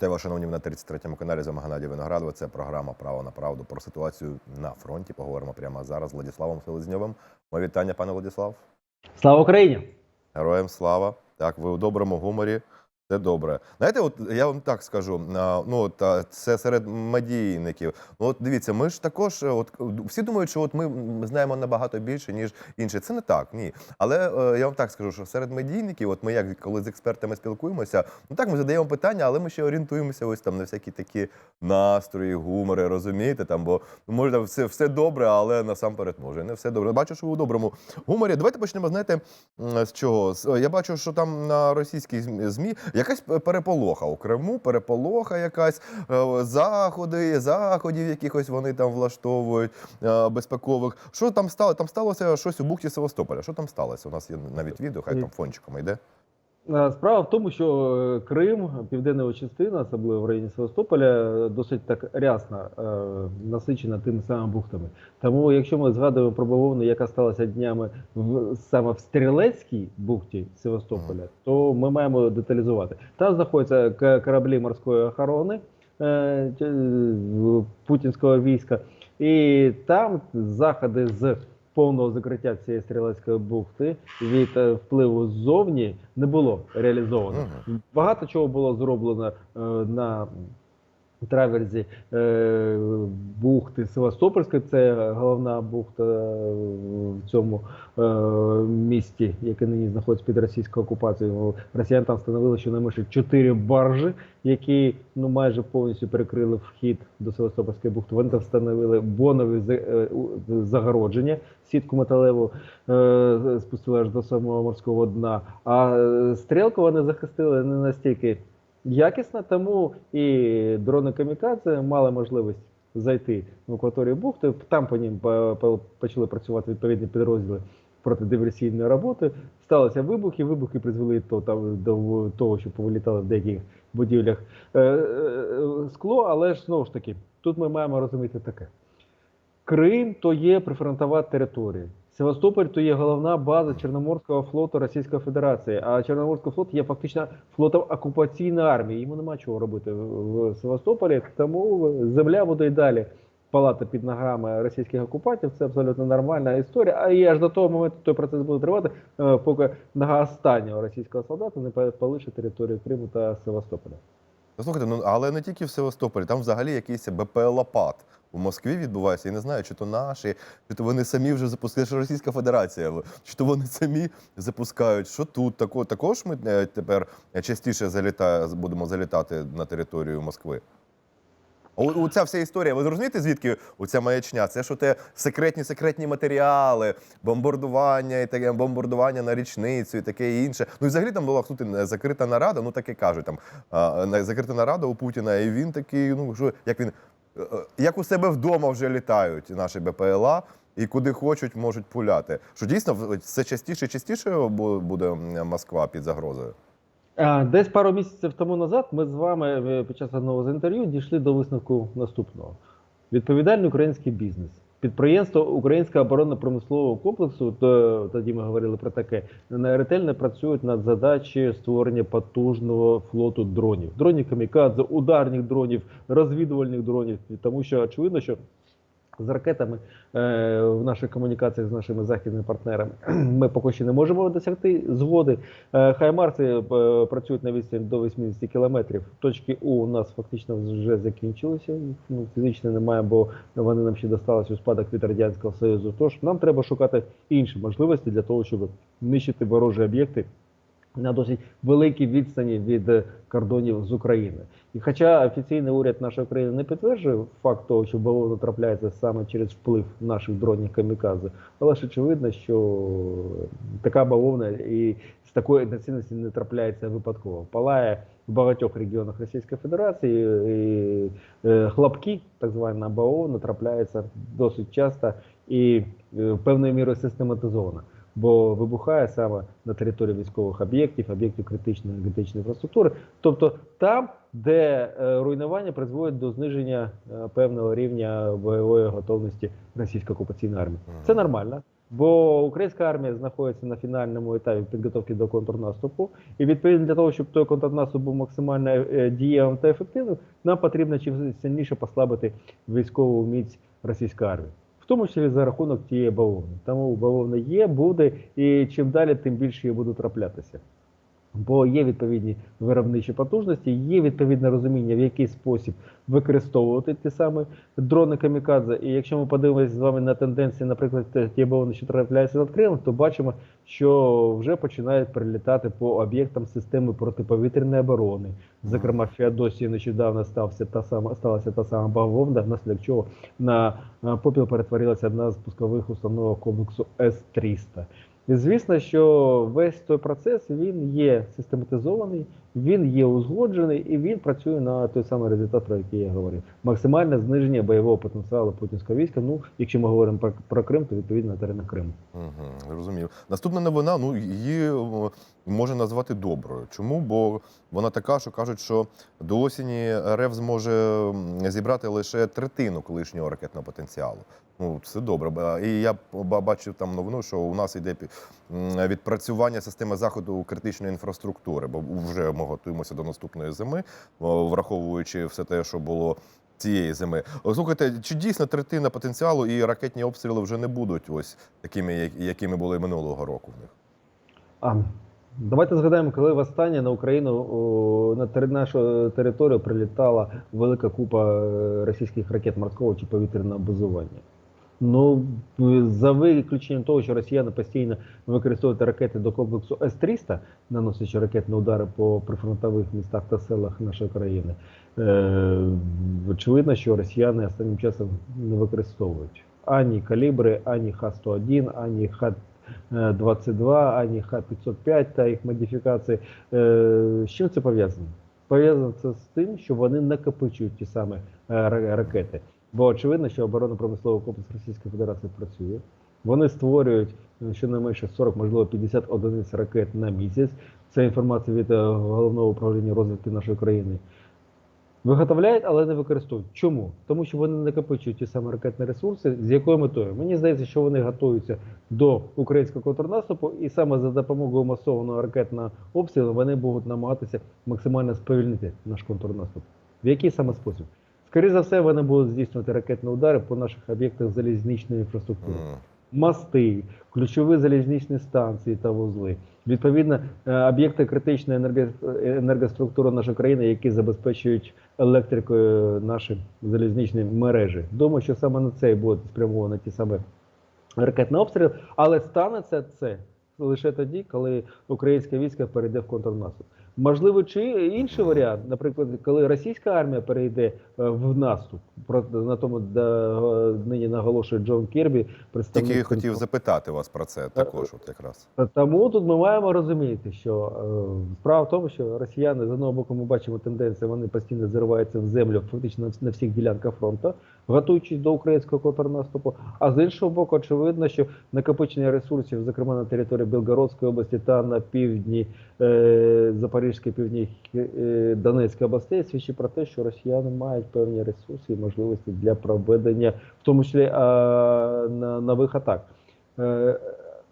Вітаю вас, шановні, на 33-му каналі за Маганаді Виноградова. Це програма Право на правду про ситуацію на фронті. Поговоримо прямо зараз з Владиславом Селезньовим. Моє вітання, пане Владислав. Слава Україні! Героям слава. Так, ви у доброму гуморі. Це добре. Знаєте, от я вам так скажу. Ну от це серед медійників. Ну от дивіться, ми ж також, е, от всі думають, що от ми знаємо набагато більше, ніж інші. Це не так, ні. Але е, я вам так скажу, що серед медійників, от ми як коли з експертами спілкуємося, ну так ми задаємо питання, але ми ще орієнтуємося ось там на всякі такі настрої, гумори, розумієте? Там, бо ну, може там все, все добре, але насамперед може не все добре. Бачу, що ви у доброму гуморі. Давайте почнемо, знаєте, з чого? Я бачу, що там на російській зм- ЗМІ якась переполоха у Криму, переполоха якась, е, заходи, заходів якихось вони там влаштовують е, безпекових. Що там стало? Там сталося щось у бухті Севастополя. Що там сталося? У нас є навіть відео, хай там фончиком йде. Е, Справа в тому, що е, Крим, південна його частина, особливо в районі Севастополя, е, досить так рясно насичена тими самими бухтами. Тому, якщо ми згадуємо про бавовну, яка сталася днями в саме в Стрілецькій бухті Севастополя, то ми маємо деталізувати. Там знаходяться кораблі морської охорони путінського війська, і там заходи з повного закриття цієї стрілецької бухти від е, впливу ззовні не було реалізовано. Багато чого було зроблено е, на траверзі е, бухти Севастопольської, це головна бухта е, в цьому е, місті, яке нині знаходиться під російською окупацією. Росіяни там встановили щонайменше чотири баржі, які ну майже повністю перекрили вхід до Севастопольської бухти. Вони там встановили бонові е, загородження, сітку металеву е, спустили аж до самого морського дна. А е, стрілку вони захистили не настільки якісно, тому і дрони камікадзе мали можливість зайти в акваторію бухти. Там по ним по- почали працювати відповідні підрозділи протидиверсійної роботи. Сталися вибухи. Вибухи призвели то там до того, що повилітали в деяких будівлях е, е, е, скло, але ж знову ж таки, тут ми маємо розуміти таке. Крим то є прифронтова територія. Севастополь то є головна база Чорноморського флоту Російської Федерації. А Чорноморський флот є фактично флотом окупаційної армії. Йому нема чого робити в Севастополі. Тому земля буде і далі палати під ногами російських окупантів. Це абсолютно нормальна історія. А і аж до того моменту той процес буде тривати, е, поки нога останнього російського солдата не полише територію Криму та Севастополя. Послухайте, ну але не тільки в Севастополі, там взагалі якийсь БПЛАПАД у Москві відбувається. Я не знаю, чи то наші, чи то вони самі вже запускають, що Російська Федерація, чи то вони самі запускають. Що тут тако, також ми е, тепер частіше залітає, будемо залітати на територію Москви. Оця вся історія, ви зрозумієте, звідки оця маячня? Це що те секретні секретні матеріали, бомбардування і таке бомбардування на річницю і таке інше. Ну і взагалі там була слухайте, закрита нарада, ну таке кажуть там. Закрита нарада у Путіна, і він такий, ну що як він е, е, як у себе вдома вже літають наші БПЛА. І куди хочуть, можуть пуляти. Що дійсно все частіше і частіше буде Москва під загрозою. Десь пару місяців тому назад ми з вами е, під час одного з інтерв'ю дійшли до висновку наступного: відповідальний український бізнес. Підприємство Українського оборонно-промислового комплексу, то тоді ми говорили про таке, ретельно працюють над задачею створення потужного флоту дронів, дронів камікадзе, ударних дронів, розвідувальних дронів, тому що очевидно, що з ракетами е, в наших комунікаціях з нашими західними партнерами ми поки що не можемо досягти згоди. Е, Хаймарси е, працюють на відстані до 80 кілометрів. Точки У у нас фактично вже закінчилися. Ну, фізично немає, бо вони нам ще досталися у спадок від радянського союзу. Тож нам треба шукати інші можливості для того, щоб нищити ворожі об'єкти на досить великій відстані від е, кордонів з України. І хоча офіційний уряд нашої країни не підтверджує факт того, що бавовна трапляється саме через вплив наших дронів камікадзе, але ж очевидно, що така бавовна і з такої інтенсивності не трапляється випадково. Палає в багатьох регіонах Російської Федерації і е, хлопки, так звана бавовна, трапляється досить часто і е, певною мірою систематизовано бо вибухає саме на території військових об'єктів, об'єктів критичної енергетичної інфраструктури, тобто там, де е, руйнування призводить до зниження е, певного рівня бойової готовності російської окупаційної армії. Це нормально. Бо українська армія знаходиться на фінальному етапі підготовки до контрнаступу, і відповідно для того, щоб той контрнаступ був максимально е, дієвим та ефективним, нам потрібно чим сильніше послабити військову міць російської армії, тому числі за рахунок тієї бавовни. Тому бавовна є, буде, і чим далі, тим більше її будуть траплятися. Бо є відповідні виробничі потужності, є відповідне розуміння, в який спосіб використовувати ті самі дрони камікадзе. І якщо ми подивимося з вами на тенденції, наприклад, ті бавовни, що трапляються над Кримом, то бачимо, що вже починають прилітати по об'єктам системи протиповітряної оборони. Зокрема, в Феодосії нещодавно стався та сама сталася та сама бавовна, внаслідок чого на е, попіл перетворилася одна з пускових установок комплексу С-300. І звісно, що весь той процес він є систематизований, він є узгоджений і він працює на той самий результат, про який я говорив. Максимальне зниження бойового потенціалу путінського війська. Ну, якщо ми говоримо про, про Крим, то відповідно на теренах Криму. Угу, зрозумів. Наступна новина, ну її е, можна назвати доброю. Чому? Бо вона така, що кажуть, що до осені РФ зможе зібрати лише третину колишнього ракетного потенціалу. Ну, це добре. І я бачив там новину, що у нас йде відпрацювання системи заходу критичної інфраструктури, бо вже ми готуємося до наступної зими, враховуючи все те, що було цієї зими. Слухайте, чи дійсно третина потенціалу і ракетні обстріли вже не будуть ось такими, якими були минулого року в них? А давайте згадаємо, коли востаннє на Україну о, на нашу територію прилітала велика купа е, російських ракет морського чи повітряного базування. Ну, е, за виключенням того, що росіяни постійно використовують ракети до комплексу С-300, наносячи ракетні удари по прифронтових містах та селах нашої країни, е, очевидно, що росіяни останнім часом не використовують ані калібри, ані Х-101, ані Х-22, ані Х-505 та їх модифікації. Е, з чим це пов'язано? Пов'язано це з тим, що вони накопичують ті самі е, ракети. Бо очевидно, що оборонно-промисловий комплекс Російської Федерації працює. Вони створюють е, щонайменше 40, можливо, 50 одиниць ракет на місяць. Це інформація від е, головного управління розвідки нашої країни. Виготовляють, але не використовують. Чому? Тому що вони накопичують ті самі ракетні ресурси. З якою метою? Мені здається, що вони готуються до українського контрнаступу, і саме за допомогою масованого ракетного обстрілу вони будуть намагатися максимально сповільнити наш контрнаступ. В який саме спосіб? Скоріше за все, вони будуть здійснювати ракетні удари по наших об'єктах залізничної інфраструктури мости, ключові залізничні станції та вузли. Відповідно, е, об'єкти критичної енерго- енергоструктури нашої країни, які забезпечують електрикою наші залізничні мережі. Думаю, що саме на це і будуть спрямовані ті самі ракетні обстріли, але станеться це лише тоді, коли українське військо перейде в контрнаступ. Можливо, чи інший варіант, наприклад, коли російська армія перейде е, в наступ, про на тому де е, нині наголошує Джон Кірбі, представник Тільки хотів запитати вас про це також, от якраз. тому тут ми маємо розуміти, що е, справа в тому, що росіяни з одного боку ми бачимо тенденцію, вони постійно зариваються в землю фактично на всіх ділянках фронту, готуючись до українського контрнаступу. А з іншого боку, очевидно, що накопичення ресурсів, зокрема на території Білгородської області та на півдні е, Запорізької, півдні е, Донецької областей, свідчить про те, що росіяни мають певні ресурси і можливості для проведення, в тому числі е, на нових атак. Е,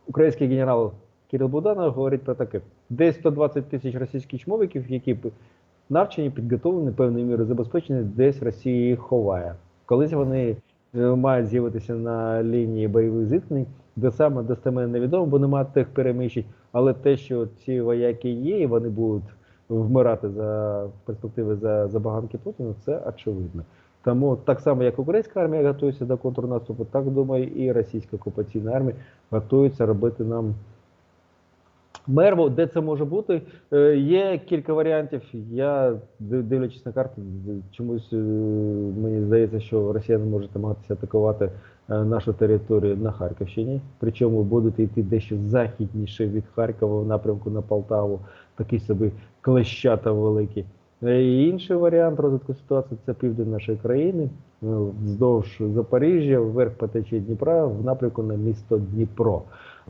Український генерал Кирил Буданов говорить про таке: десь 120 тисяч російських чмовиків, які навчені, підготовлені, певною мірою забезпечені, десь Росія їх ховає. Колись вони е, мають з'явитися на лінії бойових зіткнень, де саме достеменно невідомо, бо немає тих переміщень. Але те, що ці вояки є, і вони будуть вмирати за перспективи за забаганки Путіна, це очевидно. Тому так само, як українська армія готується до контрнаступу, так думаю, і російська окупаційна армія готується робити нам мерву. Де це може бути? Е, Є кілька варіантів. Я див- дивлячись на карту, чомусь е, мені здається, що росіяни можуть намагатися атакувати е, нашу територію на Харківщині. Причому будуть йти дещо західніше від Харкова в напрямку на Полтаву, такий собі клещата великі. І Інший варіант розвитку ситуації це південь нашої країни, вздовж Запоріжжя, вверх по течії Дніпра, в напрямку на місто Дніпро.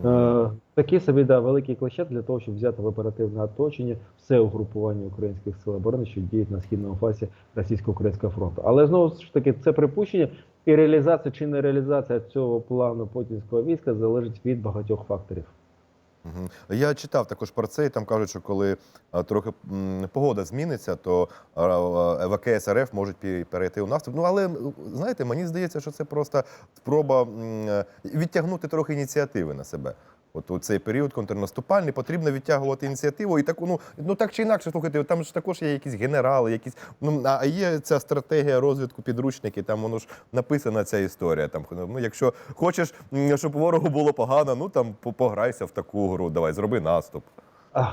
Е, Такий собі да, великий клещат для того, щоб взяти в оперативне оточення все угрупування українських сил оборони, що діють на східному фасі російсько-українського фронту. Але знову ж таки, це припущення і реалізація чи не реалізація цього плану путінського війська залежить від багатьох факторів. Я читав також про це, і там кажуть, що коли трохи погода зміниться, то а, а, ВКС РФ можуть перейти у наступ. Ну але знаєте, мені здається, що це просто спроба е, відтягнути трохи ініціативи на себе. От у цей період контрнаступальний потрібно відтягувати ініціативу і таку, ну ну так чи інакше, слухайте, там ж також є якісь генерали, якісь ну а є ця стратегія розвитку підручники. Там воно ж написана ця історія. Там ну, якщо хочеш, щоб ворогу було погано, ну там пограйся в таку гру. Давай, зроби наступ.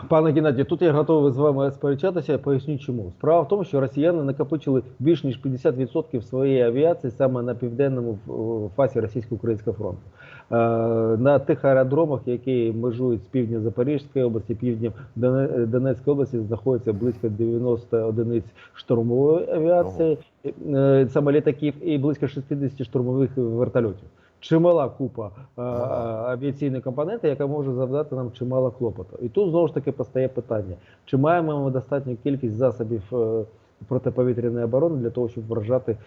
Пане Геннадію, тут я готовий з вами сперечатися. Поясню чому. Справа в тому, що росіяни накопичили більш ніж 50% своєї авіації саме на південному фасі російсько-українського фронту. Е, на тих аеродромах, які межують з півдня Запорізької області, Доне- Донецької області, знаходиться близько 90 одиниць штурмової авіації, е, саме літаків, і близько 60 штурмових вертольотів. Чимала купа е, авіаційної компоненти, яка може завдати нам чимало клопоту. І тут знову ж таки постає питання: чи маємо ми достатню кількість засобів е, протиповітряної оборони для того, щоб вражати е,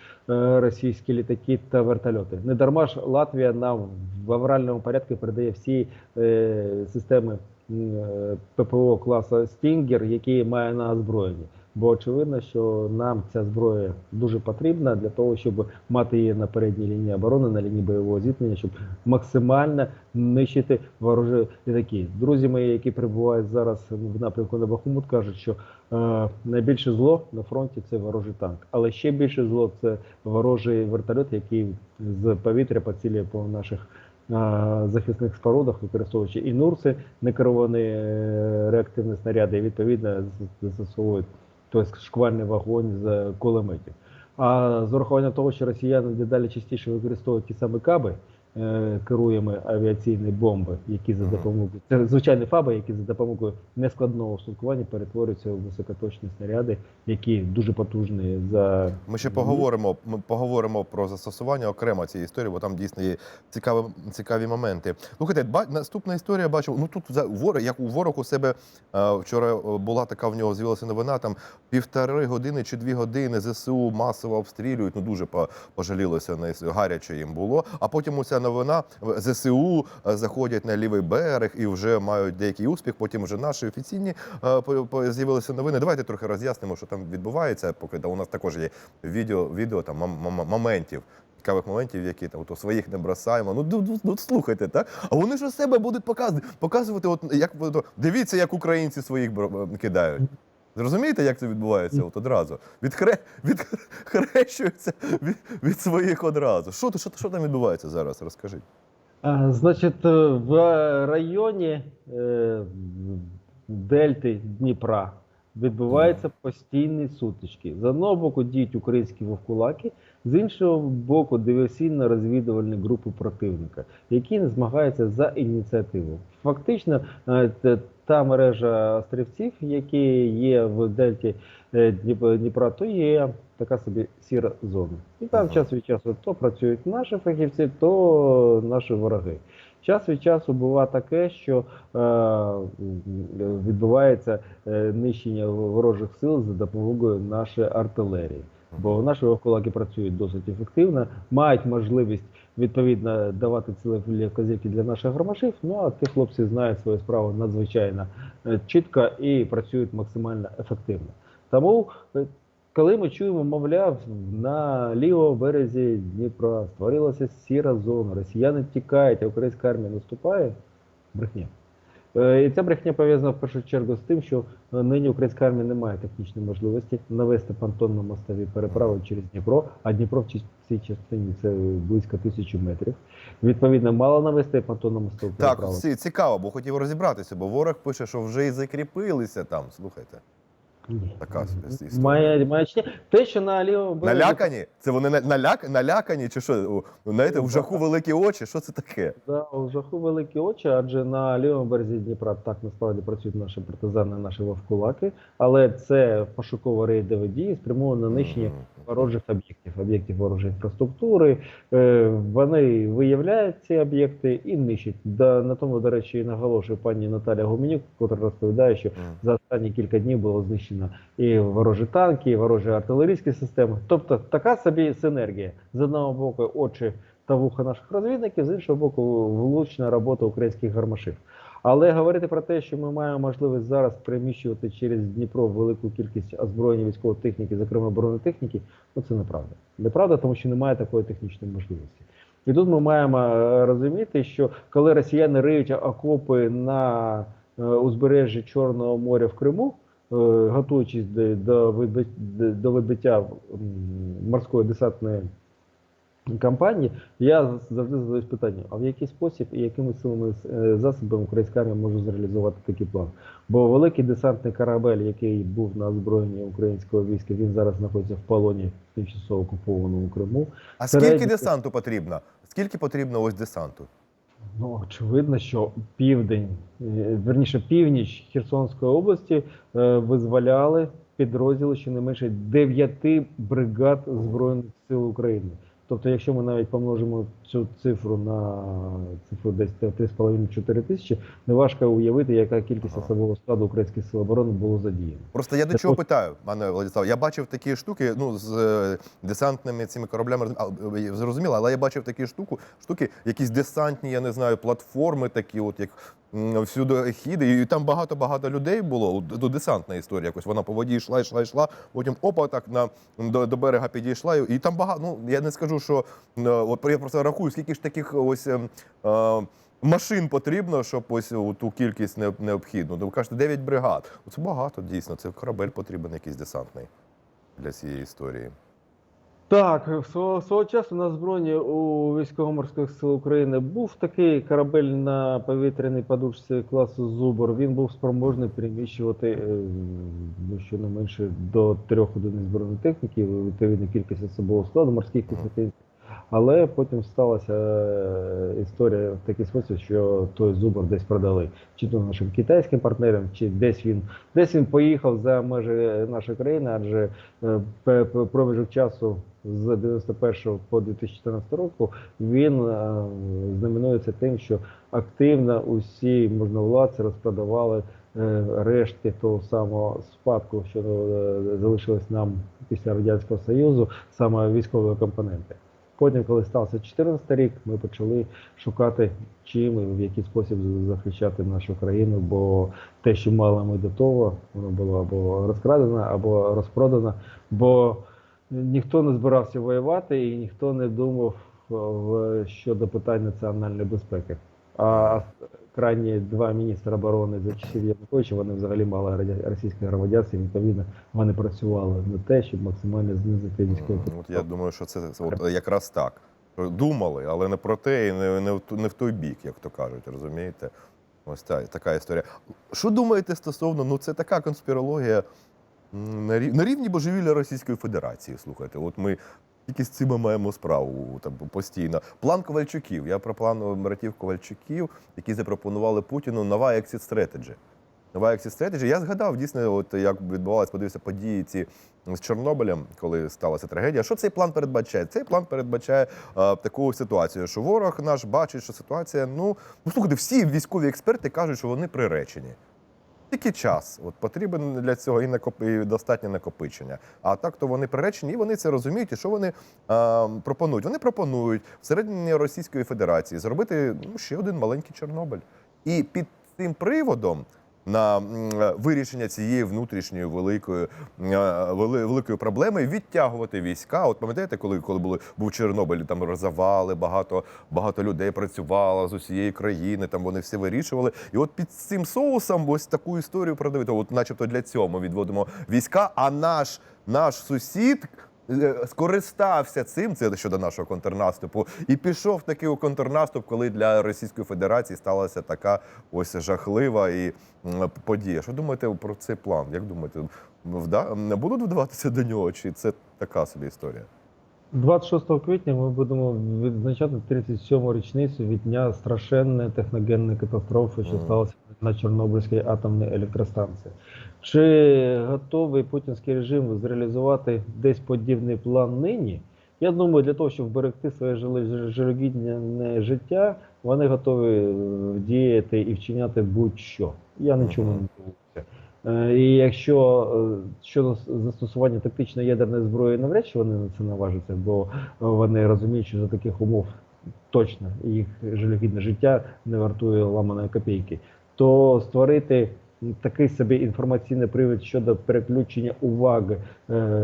російські літаки та вертольоти? Не дарма ж Латвія нам в авральному порядку передає всі е, системи е, ППО класу Стінгер, які має на озброєнні. Бо очевидно, що нам ця зброя дуже потрібна для того, щоб мати її на передній лінії оборони, на лінії бойового зіткнення, щоб максимально нищити ворожі літаки. Друзі мої, які перебувають зараз в напрямку на Бахмут, кажуть, що е, найбільше зло на фронті це ворожий танк, але ще більше зло це ворожий вертольот, який з повітря поцілює по наших. е, Захисних спорудах, використовуючи і нурси, некеровані е, реактивні снаряди, і відповідно застосовують тобто шквальний вогонь з кулеметів. А з урахуванням того, що росіяни дедалі частіше використовують ті самі каби, керуємо авіаційні бомби, які за допомогою це звичайні фаби, які за допомогою нескладного установлення перетворюються у високоточні снаряди, які дуже потужні за Ми ще поговоримо. Ми поговоримо про застосування окремо цієї історії, бо там дійсно є цікаві, цікаві моменти. Слухайте, ба, наступна історія бачу. Ну тут за ворог, як у ворог у себе е, вчора е, була така в нього з'явилася новина. Там півтори години чи дві години ЗСУ масово обстрілюють. Ну дуже по- пожалілося на гаряче їм було. А потім уся новина ЗСУ е, заходять на лівий берег і вже мають деякий успіх. Потім вже наші офіційні е, з'явилися новини. Давайте трохи роз'яснимо, що там відбувається. Поки у нас також є відео, відео там мом- мом- моментів. Цікавих моментів, які там то своїх не бросаємо. Ну, ду- ну слухайте, так? А вони ж у себе будуть показувати, показувати, от як дивіться, як українці своїх кидають. Зрозумієте, як це відбувається от одразу? Відхре, відхрещуються від, від своїх одразу. Що, що, що там відбувається зараз? Розкажіть. А, Значить, е, в районі е, Дельти Дніпра відбуваються постійні сутички. З одного боку діють українські вовкулаки, з іншого боку диверсійно-розвідувальні групи противника, які змагаються за ініціативу. Фактично, е, те- та мережа острівців, які є в Дельті е, Дніпра, то є така собі сіра зона. І там Ага. час від часу то працюють наші фахівці, то наші вороги. Час від часу буває таке, що е, відбувається е, нищення ворожих сил за допомогою нашої артилерії. Бо наші вовкулаки працюють досить ефективно, мають можливість відповідно давати цілі вказівки для наших громашів. Ну а ті хлопці знають свою справу надзвичайно е, чітко і працюють максимально ефективно. Тому, е, коли ми чуємо, мовляв, на лівому березі Дніпра створилася сіра зона, росіяни тікають, а українська армія наступає, брехня. Е, І ця брехня пов'язана в першу чергу з тим, що е, нині українська армія не має технічної можливості навести понтонно-мостові переправи через Дніпро, а Дніпро в ці- цій частині це близько тисячі метрів. Відповідно, мало навести понтонно-мостову Так, переправу. ці- цікаво, бо хотів розібратися, бо ворог пише, що вже і закріпилися там. Слухайте. Ні. Така історія. Має, маячня. Те, що на лівому березі Налякані? Це вони на- наляк, налякані, чи що? У- Знаєте, в жаху великі очі. Що це таке? Да, у жаху великі очі, адже на лівому березі Дніпра так насправді працюють наші партизани, наші вовкулаки, але це пошуково рейдові дії спрямовані на нищення ворожих об'єктів, об'єктів ворожої інфраструктури. Е, Вони виявляють ці об'єкти і нищать. Да, на тому, до речі, і наголошує пані Наталя Гуменюк, яка розповідає, що за останні кілька днів було знищено і ворожі танки, і ворожі артилерійські системи. Тобто така собі синергія. З одного боку, очі та вуха наших розвідників, з іншого боку, влучна робота українських гармашів. Але говорити про те, що ми маємо можливість зараз переміщувати через Дніпро велику кількість озброєння військової техніки, зокрема бронетехніки, ну це неправда. Неправда, тому що немає такої технічної можливості. І тут ми маємо е, розуміти, що коли росіяни риють окопи на е, узбережжі Чорного моря в Криму, готуючись до, м, морської десантної кампанії, я завжди задаюсь питанням, а в який спосіб і якими силами е, засобами українська армія може зреалізувати такий план? Бо великий десантний корабель, який був на озброєнні українського війська, він зараз знаходиться в полоні в тимчасово окупованому Криму. А скільки десанту потрібно? Скільки потрібно ось десанту? Ну, очевидно, що південь, е, верніше північ Херсонської області е, визволяли підрозділи щонайменше дев'яти бригад Збройних сил України. Тобто, якщо ми навіть помножимо цю цифру на цифру десь 3,5-4 тисячі, неважко уявити, яка кількість особового складу українських сил оборони було задіяно. Просто я до чого от- питаю, пане Владислав. Я бачив такі штуки, ну з е, десантними цими кораблями зрозуміло, але я бачив такі штуки, штуки, якісь десантні, я не знаю, платформи такі, от як всюди хіди, і там багато-багато людей було. От, ну, десантна історія якось. Вона по воді йшла, йшла, йшла. Потім опа, так на до, до берега підійшла. І і там багато. Ну я не скажу, що е, от я просто рахую, скільки ж таких ось. ем, е, Машин потрібно, щоб ось у ту кількість необхідну. Ну, Ви кажете, 9 бригад. Ну, Це багато, дійсно. Це корабель потрібен якийсь десантний для цієї історії. Так, свого, свого часу на збройні у військово-морських сил України був такий корабель на повітряній подушці класу Зубр. Він був спроможний переміщувати е, ну, щонайменше до трьох одиниць бронетехніки, відповідно кількість особового складу морських піхотинців. Але потім сталася е, історія в такий спосіб, що той зубр десь продали чи то нашим китайським партнерам, чи десь він десь він поїхав за межі нашої країни, адже е, проміжок часу з 91 по 2014 року він е, знаменується тим, що активно усі можновладці розпродавали рештки того самого спадку, що залишилось нам після радянського союзу, саме військової компоненти. Потім, коли стався 2014 рік, ми почали шукати чим і в який спосіб захищати нашу країну, бо те, що мали ми до того, воно було або розкрадено, або розпродано, бо ніхто не збирався воювати і ніхто не думав е, щодо питань національної безпеки. А крайні два міністри оборони за часів Януковича, вони взагалі мали російське громадянство, і відповідно вони працювали на те, щоб максимально знизити військову М, От я думаю, що це, от якраз так. Думали, але не про те і не, не, в не в той бік, як то кажуть, розумієте? Ось та, така історія. Що думаєте стосовно, ну це така конспірологія на рівні божевілля Російської Федерації. Слухайте, от ми тільки з цим ми маємо справу там, постійно. План Ковальчуків. Я про план братів Ковальчуків, які запропонували Путіну нова exit strategy. Нова exit strategy. Я згадав дійсно, от як відбувалися, подивився події ці з Чорнобилем, коли сталася трагедія. Що цей план передбачає? Цей план передбачає е, таку ситуацію, що ворог наш бачить, що ситуація. Ну, ну слухайте, всі військові експерти кажуть, що вони приречені. Тільки час. От потрібен для цього і, накоп... і достатнє накопичення. А так то вони приречені, і вони це розуміють. І що вони е, пропонують? Вони пропонують всередині Російської Федерації зробити ну, ще один маленький Чорнобиль. І під цим приводом на е, вирішення цієї внутрішньої великої, е, великої проблеми відтягувати війська. От пам'ятаєте, коли, коли були, був Чорнобиль, там розвали, багато, багато людей працювало з усієї країни, там вони все вирішували. І от під цим соусом ось таку історію продавити. От, начебто для цього ми відводимо війська, а наш, наш сусід. Скористався цим, це щодо нашого контрнаступу, і пішов таки у контрнаступ, коли для Російської Федерації сталася така ось жахлива і подія. Що думаєте про цей план? Як думаєте, вда... не будуть вдаватися до нього, чи це така собі історія? 26 квітня ми будемо відзначати 37-му річницю від дня страшенної техногенної катастрофи, що сталося на Чорнобильській атомній електростанції. Чи готовий путінський режим зреалізувати десь подібний план нині? Я думаю, для того, щоб вберегти своє жалюгідне життя, вони готові е, діяти і вчиняти будь-що. Я нічому не Мгм. дивуюся. Е, І якщо е, щодо застосування тактичної ядерної зброї, навряд чи вони на це наважаться, бо вони розуміють, що за таких умов точно їх жалюгідне життя не вартує ламаної копійки, то створити такий собі інформаційний привід щодо переключення уваги е,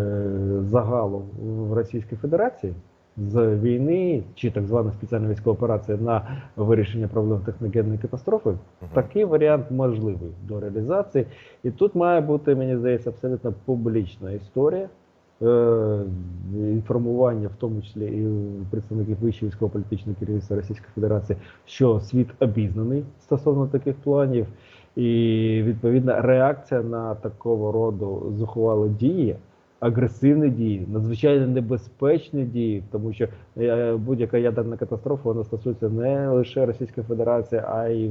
загалу в Російській Федерації з війни чи так звана спеціальна військова операція на вирішення проблем техногенної катастрофи, Мгм. такий варіант можливий до реалізації. І тут має бути, мені здається, абсолютно публічна історія. е, Інформування, в тому числі і представників вищого військово-політичного керівництва Російської Федерації, що світ обізнаний стосовно таких планів, і відповідна реакція на такого роду зухвали дії, агресивні дії, надзвичайно небезпечні дії, тому що е, будь-яка ядерна катастрофа вона стосується не лише Російської Федерації, а й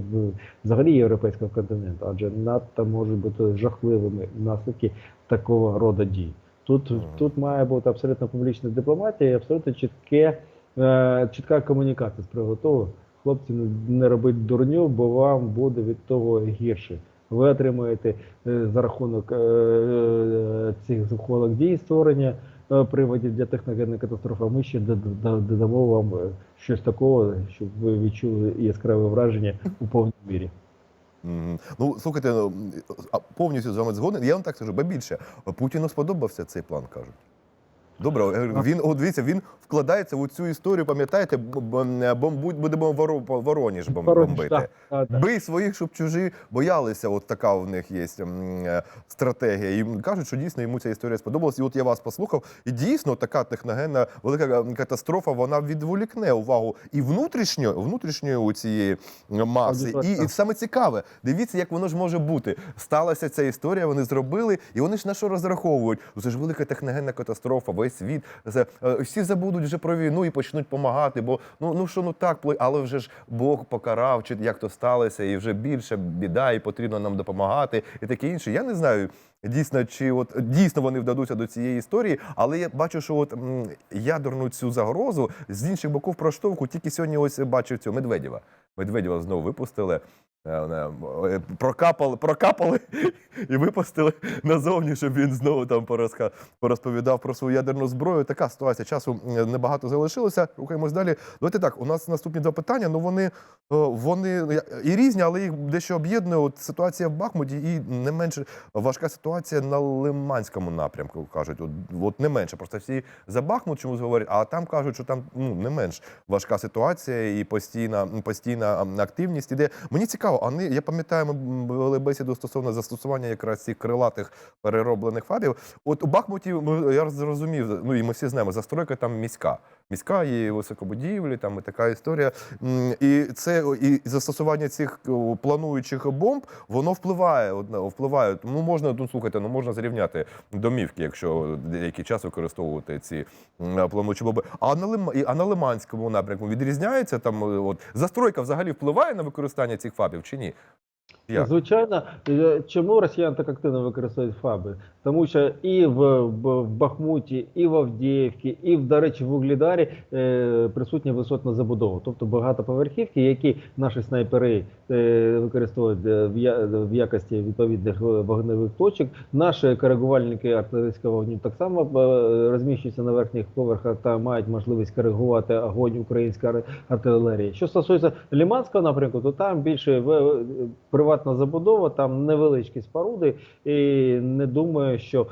взагалі європейського континенту, адже надто можуть бути жахливими наслідки такого роду дій. Тут, тут має бути абсолютно публічна дипломатія і абсолютно чітке, е, чітка комунікація з приводу того, хлопці, не, не робіть дурню, бо вам буде від того гірше. Ви отримаєте е, за рахунок е, е, цих зухвалих дій створення приводів для техногенної катастрофи. А ми ще дод- дод- додамо вам щось такого, щоб ви відчули яскраве враження у повній мірі. Ну, слухайте, ну, повністю з вами згоден. Я вам так скажу, бо більше. Путіну сподобався цей план, кажуть. Добре, він, от дивіться, він вкладається в цю історію, пам'ятаєте, б- бомбуть, будемо воро, Вороніж бомбити. Так, так, так. Бий своїх, щоб чужі боялися. От така в них є е, стратегія. І кажуть, що дійсно йому ця історія сподобалась. І от я вас послухав, і дійсно така техногенна велика катастрофа вона відволікне увагу і внутрішньо, внутрішньої у цієї маси. І, і саме цікаве, дивіться, як воно ж може бути. Сталася ця історія, вони зробили, і вони ж на що розраховують? Це ж велика техногенна катастрофа, весь світ. Е, всі забудуть вже про війну і почнуть допомагати, бо ну, ну що ну так, але вже ж Бог покарав, чи як то сталося, і вже більше біда, і потрібно нам допомагати, і таке інше. Я не знаю. Дійсно, чи от дійсно вони вдадуться до цієї історії, але я бачу, що от м, ядерну цю загрозу з інших боків проштовху. Тільки сьогодні ось бачив цього Медведєва. Медведєва знову випустили. Е, е, е, Прокапали, прокапали і випустили назовні, щоб він знову там порозповідав про свою ядерну зброю. Така ситуація. Часу небагато залишилося. Рухаємось далі. Давайте так. У нас наступні два питання. Ну вони, е, вони і різні, але їх дещо об'єднує. От ситуація в Бахмуті і не менш важка ситуація на Лиманському напрямку. кажуть, от, от не менше. Просто всі за Бахмут чомусь говорять, а там кажуть, що там ну не менш важка ситуація і постійна постійна активність іде. Мені цікаво, а не я пам'ятаю, ми вели бесіду стосовно застосування якраз цих крилатих перероблених фабів. От у Бахмуті ми я зрозумів, ну і ми всі знаємо, застройка там міська. Міська і високобудівлі, там і така історія. І це і застосування цих плануючих бомб, воно впливає, впливає. Тому можна, ну слухайте, ну можна зрівняти домівки, якщо деякий час використовувати ці плануючі бомби. А на Лим... а на Лиманському напрямку відрізняється там, е, от застройка взагалі впливає на використання цих фабів чи ні? Як? Звичайно, Е, чому росіяни так активно використовують фаби? Тому що і в, Бахмуті, і в Авдіївці, і, до речі, в Углідарі е, присутня висотна забудова. Тобто багатоповерхівки, які наші снайпери е, використовують в, якості відповідних вогневих точок. Наші коригувальники артилерійського вогню так само розміщуються на верхніх поверхах та мають можливість коригувати огонь української артилерії. Що стосується Ліманського напрямку, то там більше в- приватна забудова, там невеличкі споруди, і не думаю, що е,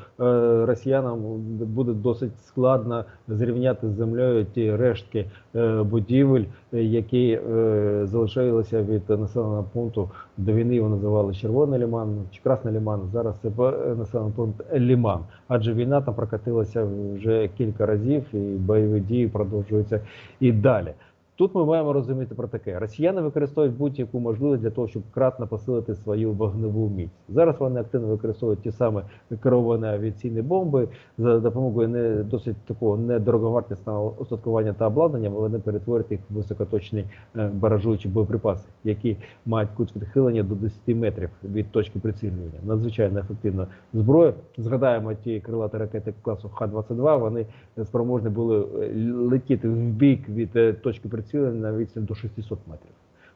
росіянам буде досить складно зрівняти з землею ті рештки е, будівель, які е, залишилися від населеного пункту до війни. Його називали Червоний Ліман чи Красний Ліман. Зараз це населений пункт Ліман. Адже війна там прокатилася вже кілька разів, і бойові дії продовжуються і далі. Тут ми маємо розуміти про таке: росіяни використовують будь-яку можливість для того, щоб кратно посилити свою вогневу міць. Зараз вони активно використовують ті самі керовані авіаційні бомби за допомогою не досить такого недороговартісного устаткування та обладнання. Вони перетворюють їх в високоточні е, баражуючі боєприпаси, які мають кут відхилення до 10 метрів від точки прицілювання. Надзвичайно ефективна зброя. Згадаємо ті крилаті ракети класу Х-22. Вони спроможні були е, летіти в бік від е, точки прицілення на до 600 метрів.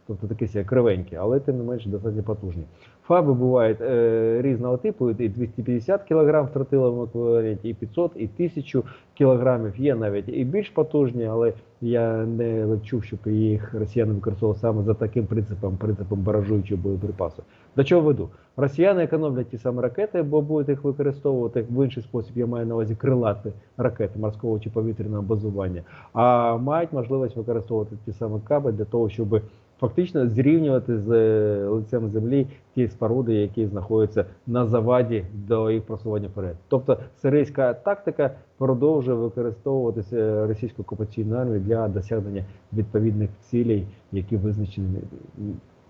Тобто такі кривенькі, але тим не менше достатньо потужні. Фаби бувають е, різного типу, і 250 кг в тротиловому еквіваленті, і 500, і 1000 кг. Є навіть і більш потужні, але я не чув, щоб їх росіяни використовували саме за таким принципом, принципом баражуючого боєприпасу. До чого веду? Росіяни економлять ті самі ракети, бо будуть їх використовувати в інший спосіб. Я маю на увазі крилати ракети морського чи повітряного базування, а мають можливість використовувати ті самі каби для того, щоб фактично зрівнювати з е, лицем землі ті споруди, які знаходяться на заваді до їх просування вперед. Тобто сирійська тактика продовжує використовуватися російською окупаційною армією для досягнення відповідних цілей, які визначені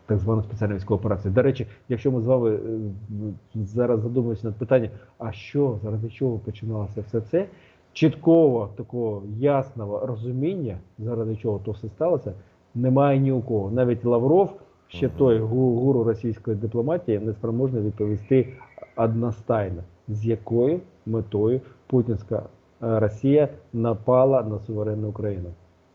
так звана спеціальна військова операція. До речі, якщо ми з вами е, зараз задумуємося над питанням, а що заради чого починалося все це? Чіткого такого ясного розуміння, заради чого то все сталося, немає ні у кого. Навіть Лавров, ще той гуру російської дипломатії, не спроможний відповісти одностайно, з якою метою путінська е, Росія напала на суверенну Україну.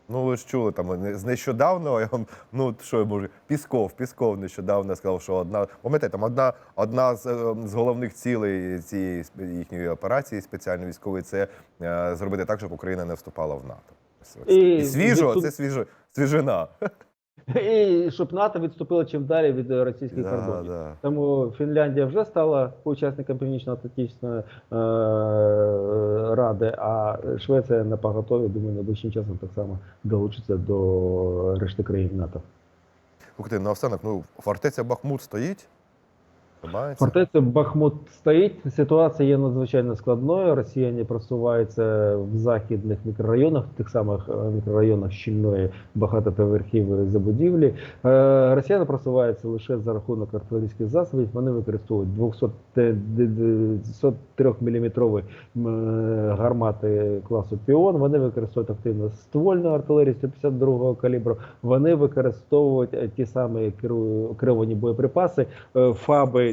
Ну, ви ж чули там з нещодавно, я вам, ну що я можу, Пісков, Пісков нещодавно сказав, що одна, пам'ятаєте, там одна, одна з, е, з головних цілей цієї їхньої операції спеціальної військової це е, зробити так, щоб Україна не вступала в НАТО. І І свіжо, це свіжо, свіжина. І щоб НАТО відступило чим далі від е, російських Да, кордонів. да. Тому Фінляндія вже стала учасником Північно-Атлантичної е, ради, а Швеція на поготові, думаю, найближчим часом так само долучиться до решти країн НАТО. Слухайте, наостанок, ну, фортеця Бахмут стоїть? Фортеця Бахмут стоїть. Ситуація є надзвичайно складною. Росіяни просуваються в західних мікрорайонах, тих самих е, мікрорайонах щільної багатоповерхівої забудівлі. Е, Росіяни просуваються лише за рахунок артилерійських засобів. Вони використовують 203 мм гармати класу Піон. Вони використовують активно ствольну артилерію 152 калібру. Вони використовують е, ті самі керовані боєприпаси, е,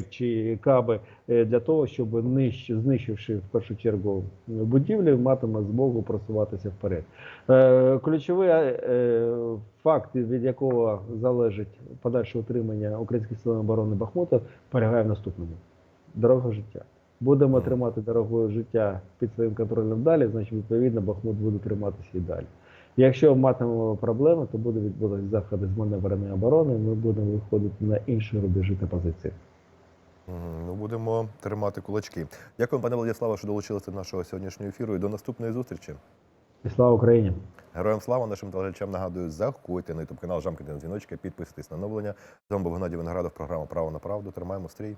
чи каби е, для того, щоб нищ, знищивши в першу чергу будівлі, матиме змогу просуватися вперед. Е, Ключовий е, факт, від якого залежить подальше утримання українських сил оборони Бахмута, полягає в наступному: дорога життя. Будемо тримати дорогою життя під своїм контролем далі, значить, відповідно, Бахмут буде триматися і далі. Якщо матимемо проблеми, то буде відбуватися заходи з маневреної оборони. Ми будемо виходити на інші рубежі та позиції. Ну, будемо тримати кулачки. Дякую, пане Владиславе, що долучилися до нашого сьогоднішнього ефіру і до наступної зустрічі. І слава Україні! Героям слава нашим телеглядачам нагадую, заходьте на ютуб канал Жамкати на дзвіночки, підписуйтесь на оновлення. З вами був Геннадій Виноградов, програма Право на правду. Тримаємо стрій.